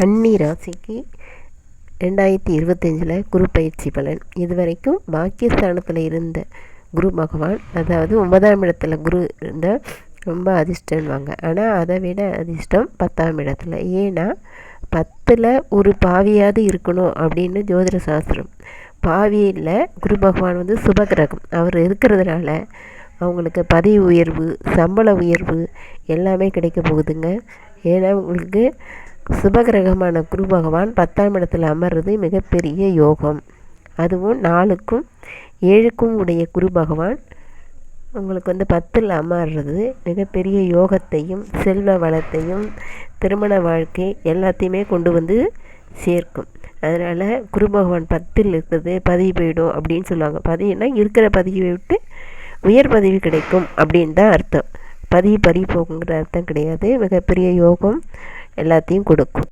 கன்னி ராசிக்கு ரெண்டாயிரத்தி இருபத்தஞ்சில் குரு பயிற்சி பலன். இது வரைக்கும் பாக்கியஸ்தானத்தில் இருந்த குரு பகவான் அதாவது ஒன்பதாம் இடத்துல குரு இருந்தால் ரொம்ப அதிர்ஷ்டம்வாங்க ஆனால் அதை விட அதிர்ஷ்டம் பத்தாம் இடத்துல. ஏன்னா பத்தில் ஒரு பாவியாவது இருக்கணும் அப்படின்னு ஜோதிட சாஸ்திரம். பாவியில் குரு பகவான் வந்து சுபகிரகம். அவர் இருக்கிறதுனால அவங்களுக்கு பதவி உயர்வு சம்பள உயர்வு எல்லாமே கிடைக்க போகுதுங்க. ஏன்னா உங்களுக்கு சுபகிரகமான குரு பகவான் பத்தாம் இடத்துல அமர்றது மிகப்பெரிய யோகம். அதுவும் நாலுக்கும் ஏழுக்கும் உடைய குரு பகவான் உங்களுக்கு வந்து பத்தில் அமர்றது மிகப்பெரிய யோகத்தையும் செல்வ வளத்தையும் திருமண வாழ்க்கை எல்லாத்தையுமே கொண்டு வந்து சேர்க்கும். அதனால் குரு பகவான் பத்தில் இருக்கிறது பதவி போயிடும் அப்படின்னு சொல்லுவாங்க. பதவினா இருக்கிற பதவியை விட்டு உயர் பதவி கிடைக்கும் அப்படின்னு தான் அர்த்தம். பதவி பறி போகுங்கிற அர்த்தம் கிடையாது. மிகப்பெரிய யோகம். எல்லாத்தையும் கொடுக்கும்.